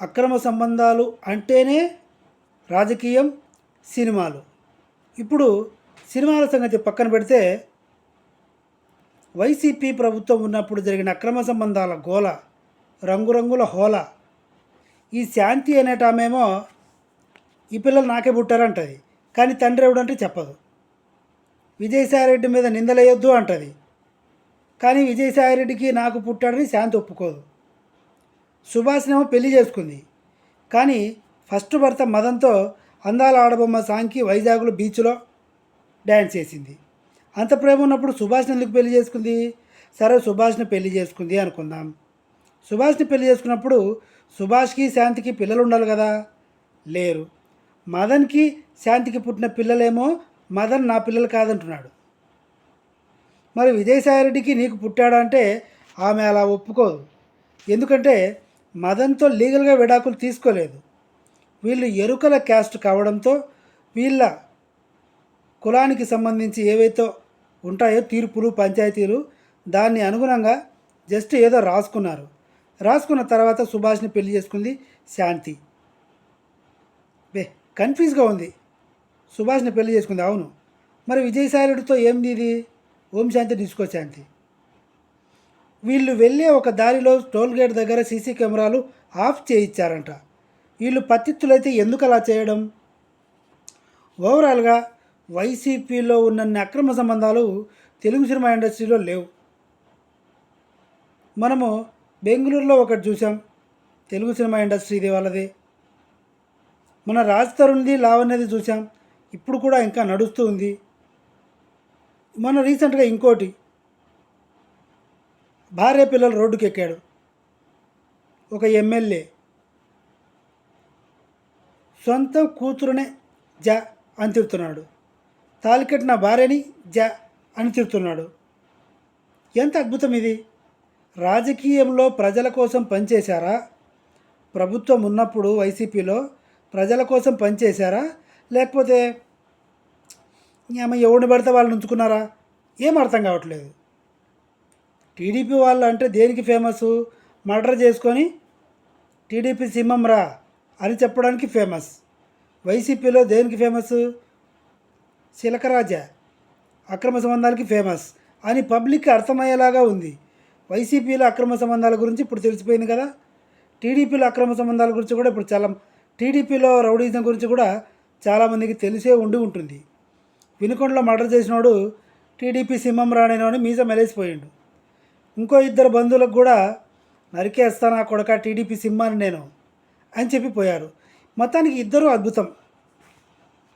అక్రమ సంబంధాలు అంటేనే రాజకీయం సినిమాలు. ఇప్పుడు సినిమాల సంగతి పక్కన పెడితే వైసీపీ ప్రభుత్వం ఉన్నప్పుడు జరిగిన అక్రమ సంబంధాల గోల రంగురంగుల హోల ఈ శాంతి అనేటామేమో ఈ పిల్లలు నాకే పుట్టారంటది కానీ తండ్రి ఎవడంటే చెప్పదు. విజయసాయిరెడ్డి మీద నిందలేయొద్దు అంటది కానీ విజయసాయిరెడ్డికి నాకు పుట్టాడని శాంతి ఒప్పుకోదు. సుభాష్నేమో పెళ్ళి చేసుకుంది. కానీ ఫస్ట్ భర్త మదంతో అందాల ఆడబొమ్మ సాంగ్కి వైజాగ్లో బీచ్లో డ్యాన్స్ చేసింది. అంత ప్రేమ ఉన్నప్పుడు సుభాష్ని ఎందుకు పెళ్ళి చేసుకుంది? సరే సుభాష్ని పెళ్ళి చేసుకుంది అనుకుందాం. సుభాష్ని పెళ్ళి చేసుకున్నప్పుడు సుభాష్కి శాంతికి పిల్లలు ఉండాలి కదా? లేరు. మదన్కి శాంతికి పుట్టిన పిల్లలేమో మదన్ నా పిల్లలు కాదంటున్నాడు. మరి విజయసాయిరెడ్డికి నీకు పుట్టాడంటే ఆమె అలా ఒప్పుకోదు. ఎందుకంటే మదన్తో లీగల్గా విడాకులు తీసుకోలేదు. వీళ్ళు ఎరుకల క్యాస్ట్ కావడంతో వీళ్ళ కులానికి సంబంధించి ఏవైతే ఉంటాయో తీర్పులు పంచాయతీలు దాన్ని అనుగుణంగా జస్ట్ ఏదో రాసుకున్నారు. రాసుకున్న తర్వాత సుభాష్ని పెళ్ళి చేసుకుంది శాంతి. బే కన్ఫ్యూజ్గా ఉంది. సుభాష్ని పెళ్ళి చేసుకుంది అవును. మరి విజయసాయిరెడ్డితో ఏంది ఇది? ఓం శాంతి డిస్కో శాంతి. వీళ్ళు వెళ్ళే ఒక దారిలో టోల్గేట్ దగ్గర సీసీ కెమెరాలు ఆఫ్ చేయించారంట వీళ్ళు పతిత్తులైతే ఎందుకు అలా చేయడం? ఓవరాల్గా వైసీపీలో ఉన్నన్ని అక్రమ సంబంధాలు తెలుగు సినిమా ఇండస్ట్రీలో లేవు. మనము బెంగళూరులో ఒకటి చూసాం తెలుగు సినిమా ఇండస్ట్రీది వాళ్ళది. మన రాజ్ తరుణ్ది లావణ్యది చూసాం ఇప్పుడు కూడా ఇంకా నడుస్తూ ఉంది. మన రీసెంట్గా ఇంకోటి భార్య పిల్లలు రోడ్డుకి ఎక్కాడు ఒక ఎమ్మెల్యే. సొంత కూతురునే జ అని తిడుతున్నాడు. తాలికట్టిన భార్యని జ అని తిడుతున్నాడు. ఎంత అద్భుతం ఇది! రాజకీయంలో ప్రజల కోసం పనిచేశారా? ప్రభుత్వం ఉన్నప్పుడు వైసీపీలో ప్రజల కోసం పనిచేశారా? లేకపోతే ఏమో ఎవరిని పడితే వాళ్ళని ఉంచుకున్నారా? ఏం అర్థం కావట్లేదు. టీడీపీ వాళ్ళు అంటే దేనికి ఫేమస్? మర్డర్ చేసుకొని టీడీపీ సింహం రా అని చెప్పడానికి ఫేమస్. వైసీపీలో దేనికి ఫేమస్? శిలకరాజ అక్రమ సంబంధాలకి ఫేమస్ అని పబ్లిక్ అర్థమయ్యేలాగా ఉంది. వైసీపీలో అక్రమ సంబంధాల గురించి ఇప్పుడు తెలిసిపోయింది కదా. టీడీపీలో అక్రమ సంబంధాల గురించి కూడా ఇప్పుడు చాలా టీడీపీలో రౌడీజం గురించి కూడా చాలామందికి తెలిసే ఉండి ఉంటుంది. వినుకొండలో మర్డర్ చేసినోడు టీడీపీ సింహం రాణినోని మీసం మెలేసిపోయిండు ఇంకో ఇద్దరు బంధువులకు కూడా నరికేస్తాను ఆ కొడక టీడీపీ సింహాన్ని నేను అని చెప్పిపోయారు మొత్తానికి ఇద్దరు అద్భుతం.